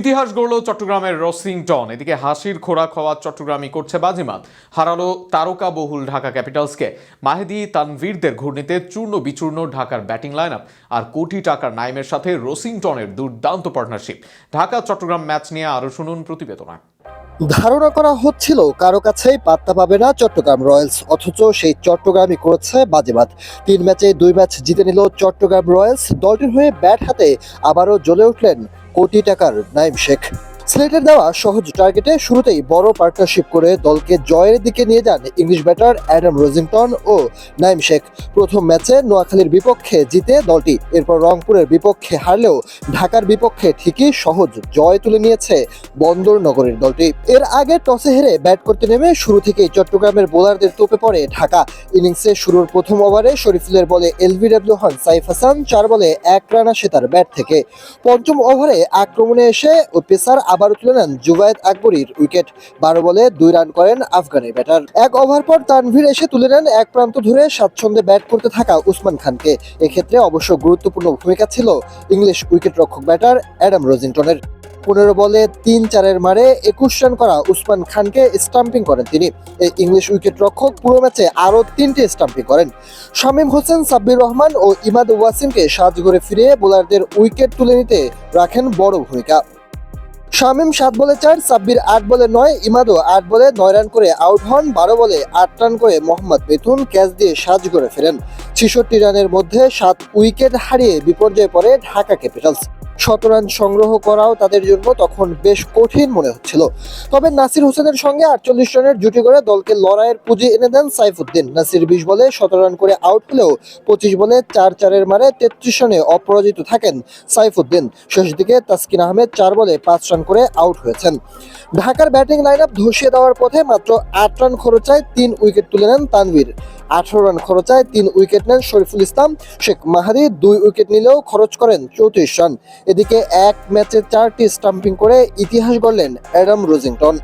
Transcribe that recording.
ইতিহাস গড়ল চট্টগ্রামের রসিংটন। এদিকে হাসির খোরাক হওয়া চট্টগ্রামই করছে বাজিমাত। হারালো তারকা বহুল ঢাকা ক্যাপিটালসকে। মাহেদি তানভীরদের ঘূর্ণিতে চূর্ণ বিচূর্ণ ঢাকার ব্যাটিং লাইন আর কোটি টাকার নাইমের সাথে রসিংটনের দুর্দান্ত পার্টনারশিপ ঢাকা চট্টগ্রাম ম্যাচ নিয়ে আরও শুনুন প্রতিবেদনা ধারণা করা হচ্ছিল কারও কাছেই পাত্তা পাবে না চট্টগ্রাম রয়্যালস, অথচ সেই চট্টগ্রামই করেছে বাজিমাত। তিন ম্যাচে দুই ম্যাচ জিতে নিল চট্টগ্রাম রয়্যালস। দলটির হয়ে ব্যাট হাতে আবারও জ্বলে উঠলেন কোটি টাকার নাইম শেখ। সিলেটের দেওয়া সহজ টার্গেটে শুরুতেই বড় পার্টনারশিপ করে দলকে জয়ের দিকে নিয়ে যান ইংলিশ ব্যাটার অ্যাডাম রোজিংটন ও নাইম শেখ। প্রথম ম্যাচে নোয়াখালীর বিপক্ষে জিতে দলটি, এরপর রংপুরের বিপক্ষে হারলেও ঢাকার বিপক্ষে ঠিকই সহজ জয় তুলে নিয়েছে বন্দর নগরের দলটি। এর আগে টসে হেরে ব্যাট করতে নেমে শুরু থেকেই চট্টগ্রামের বোলারদের তোপে পড়ে ঢাকা। ইনিংসে শুরুর প্রথম ওভারে শরীফুলের বলে এলবিডব্লিউ হন সাইফ হাসান, চার বলে এক রান আসে তার ব্যাট থেকে। পঞ্চম ওভারে আক্রমণে এসে ও পেসার আবারও তুলে নেন জুবায়েদ আকবরীর উইকেট। বারো বলে দুই রান করেন আফগানের ব্যাটার। এক ওভার পর তানভীর এসে তুলে নেন এক প্রান্ত ধরে স্বাচ্ছন্দ্যে ব্যাট করতে থাকা উসমান খানকে। এক্ষেত্রে অবশ্য গুরুত্বপূর্ণ ভূমিকা ছিল ইংলিশ উইকেট রক্ষক ব্যাটার অ্যাডাম রোজিংটনের। পনেরো বলে তিন চারের মারে একুশ রান করা উসমান খানকে স্টাম্পিং করেন তিনি। এই ইংলিশ উইকেট রক্ষক পুরো ম্যাচে আরও তিনটি স্টাম্পিং করেন। শামীম হোসেন, সাব্বির রহমান ও ইমাদ ওয়াসিমকে সাহায্য করে ফিরিয়ে বোলারদের উইকেট তুলে নিতে রাখেন বড় ভূমিকা। শামীম সাত বলে চার, সাব্বির আট বলে নয় ইমাদো আট বলে নয় রান করে আউট হন, বারো বলে আট রান করে মোহাম্মদ মিথুন ক্যাচ দিয়ে সাজ করে ফেরেন। ছেষট্টি রানের মধ্যে সাত উইকেট হারিয়ে বিপর্যয়ে পড়ে ঢাকা ক্যাপিটালস। শত রান সংগ্রহ করাও তাদের জন্য তখন বেশ কঠিন মনে হচ্ছিল। তবে নাসির হোসেনের সঙ্গে আটচল্লিশ রানের জুটি করে দলকে লড়াইয়ের পুঁজি এনে দেন সাইফুদ্দিন। নাসির বিশ বলে সতেরো রান করে আউট হলেও পঁচিশ বলে চার চারের মারে তেত্রিশ রানে অপরাজিত থাকেন সাইফুদ্দিন। শেষ দিকে তাসকিন আহমেদ চার বলে পাঁচ রান করে আউট হয়েছেন। ঢাকার ব্যাটিং লাইন আপ ধসিয়ে দেওয়ার পথে মাত্র আট রান খরচায় তিন উইকেট তুলে নেন তানভীর। আঠারো রান খরচায় তিন উইকেট নেন শরীফুল ইসলাম। শেখ মাহারি দুই উইকেট নিলেও খরচ করেন চৌত্রিশ রান। এদিকে এক ম্যাচে চারটি স্টাম্পিং করে ইতিহাস গড়লেন অ্যাডাম রোজিংটন।